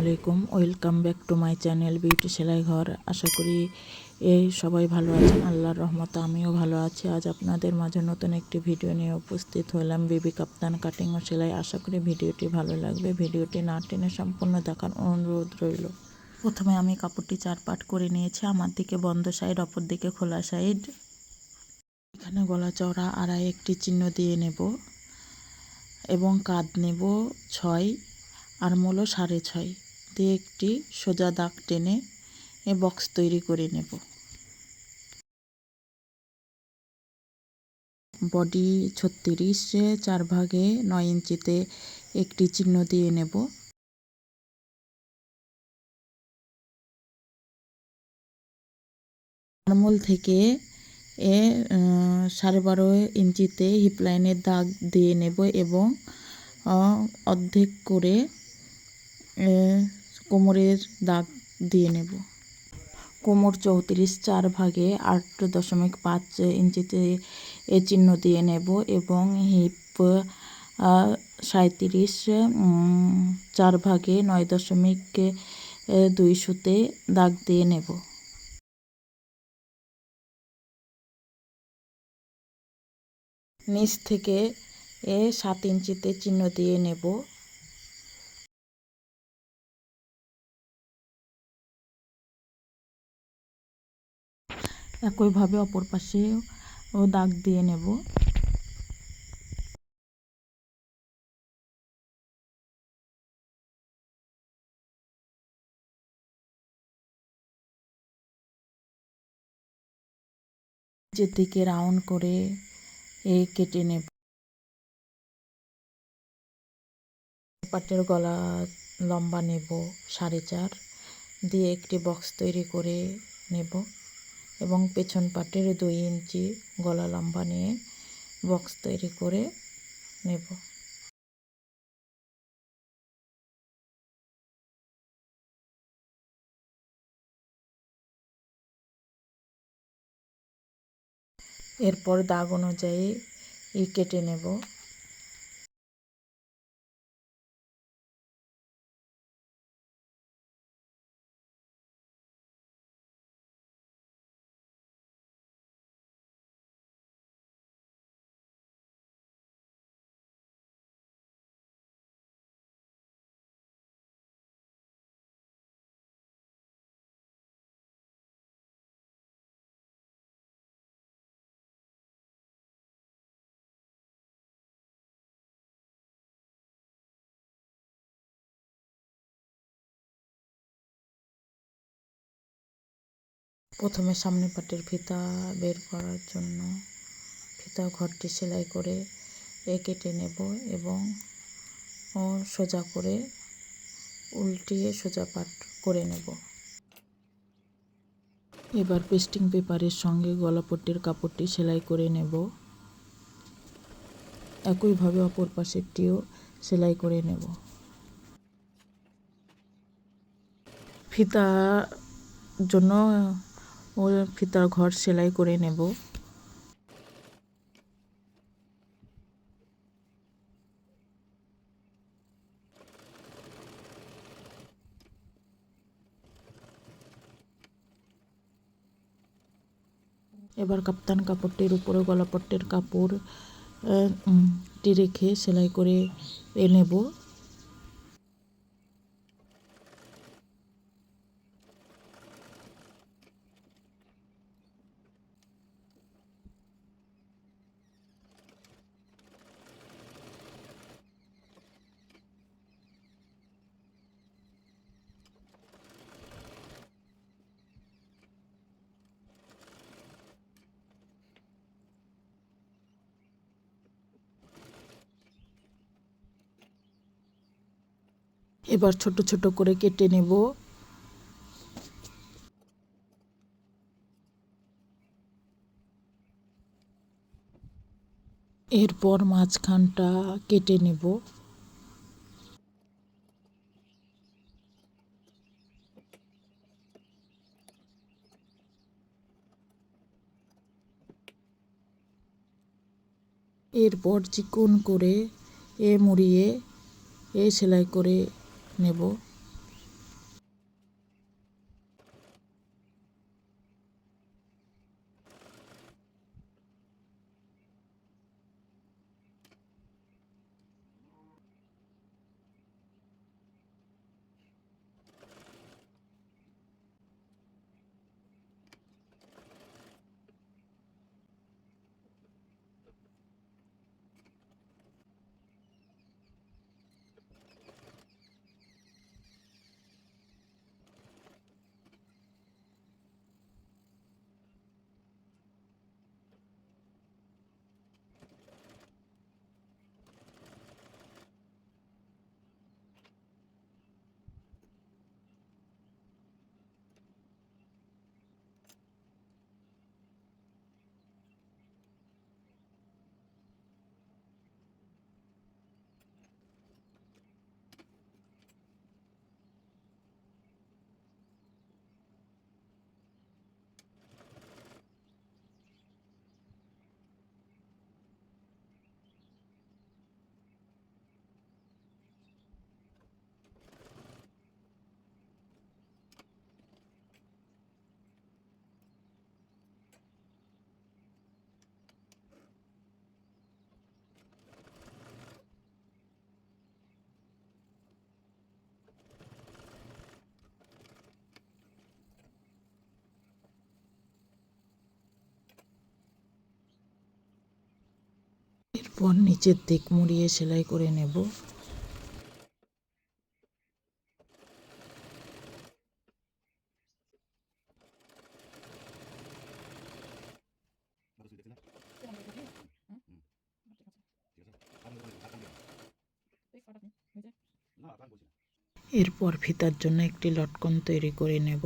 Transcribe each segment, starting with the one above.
আলাইকুম, welcome back to my channel beauty সেলাই ঘর। আশা করি এই সবাই ভালো আছেন, আল্লাহর রহমতে আমিও ভালো আছি। আজ আপনাদের মাঝে নতুন একটি ভিডিও নিয়ে উপস্থিত হলাম বেবি কাপ্তান কাটিং ও সেলাই। আশা করি ভিডিওটি ভালো লাগবে। ভিডিওটি না টেনে সম্পূর্ণ দেখার অনুরোধ রইল। প্রথমে আমি কাপড়টি চার পাট করে নিয়েছি। আমার দিকে বন্ধ সাইড, অপর দিকে খোলা সাইড। এখানে গলা চওড়া আড়াই একটি চিহ্ন দিয়ে নেব এবং কাঁধ নেব ছয়, আর মূল সাড়ে ছয়। দিয়ে একটি সোজা দাগ টেনে এ বক্স তৈরি করে নেব। বডি ছত্রিশে চার ভাগে নয় ইঞ্চিতে একটি চিহ্ন দিয়ে নেব। নর্মাল থেকে এ সাড়ে বারো ইঞ্চিতে হিপলাইনের দাগ দিয়ে নেব এবং অর্ধেক করে কোমরের দাগ দিয়ে নেব। কোমর চৌত্রিশ চার ভাগে আট দশমিক পাঁচ ইঞ্চিতে চিহ্ন দিয়ে নেব এবং হিপ সাঁত্রিশ চার ভাগে নয় দশমিক দুই সুতে দাগ দিয়ে নেব। নিচ থেকে এ সাত ইঞ্চিতে চিহ্ন দিয়ে নেব। একইভাবে অপর পাশে ও দাগ দিয়ে নেব। যেদিকে রাউন্ড করে এ কেটে নেব। পাটের গলা লম্বা নেব, সাড়ে চার দিয়ে একটি বক্স তৈরি করে নেব। এবং পেছন পাটের দুই ইঞ্চি গলা লম্বা নিয়ে বক্স তৈরি করে নেব। এরপর দাগ অনুযায়ী ই কেটে নেব। প্রথমে সামনে পাটের ফিতা বের করার জন্য ফিতা ঘরটি সেলাই করে এ কেটে নেব এবং ও সোজা করে উল্টিয়ে সোজা পাট করে নেব। এবার পেস্টিং পেপারের সঙ্গে গলাপট্টির কাপড়টি সেলাই করে নেব। একইভাবে অপর পাশেরটিও সেলাই করে নেব। ফিতা জন্য ফিতার ঘর সেলাই করে নেব? এবার কাপ্তান কাপড়টির উপরে গলাপট্টের কাপড় টি রেখে সেলাই করে নেব। এবার ছোট ছোট করে কেটে নেব। এরপর মাঝখানটা কেটে নেব। এরপর চিকন করে এ মুড়িয়ে এ সেলাই করে নেব। এরপর নিচের দিক মুড়িয়ে সেলাই করে নেব। এরপর ফিতার জন্য একটি লটকন তৈরি করে নেব।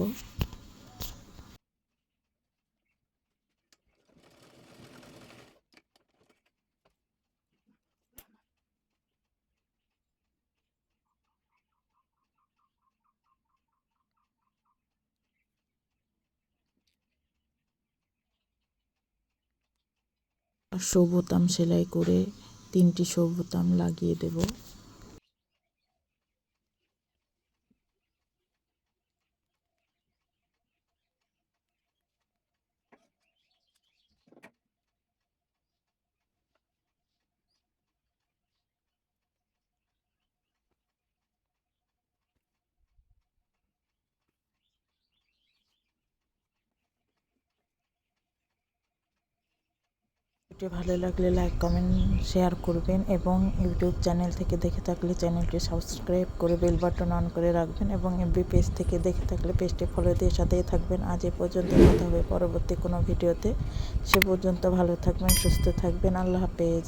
শো বোতাম সেলাই করে তিনটি সবুতাম বোতাম লাগিয়ে দেব। ভিডিও ভালো লাগলে লাইক কমেন্ট শেয়ার করবেন এবং ইউটিউব চ্যানেল থেকে দেখে থাকলে চ্যানেলটি সাবস্ক্রাইব করে বেল বাটন অন করে রাখবেন এবং এমবি পেজ থেকে দেখে থাকলে পেজটি ফলো দিয়ে সাথেই থাকবেন। আজ এ পর্যন্ত কথা হবে পরবর্তী কোনো ভিডিওতে। সে পর্যন্ত ভালো থাকবেন, সুস্থ থাকবেন। আল্লাহ হাফেজ।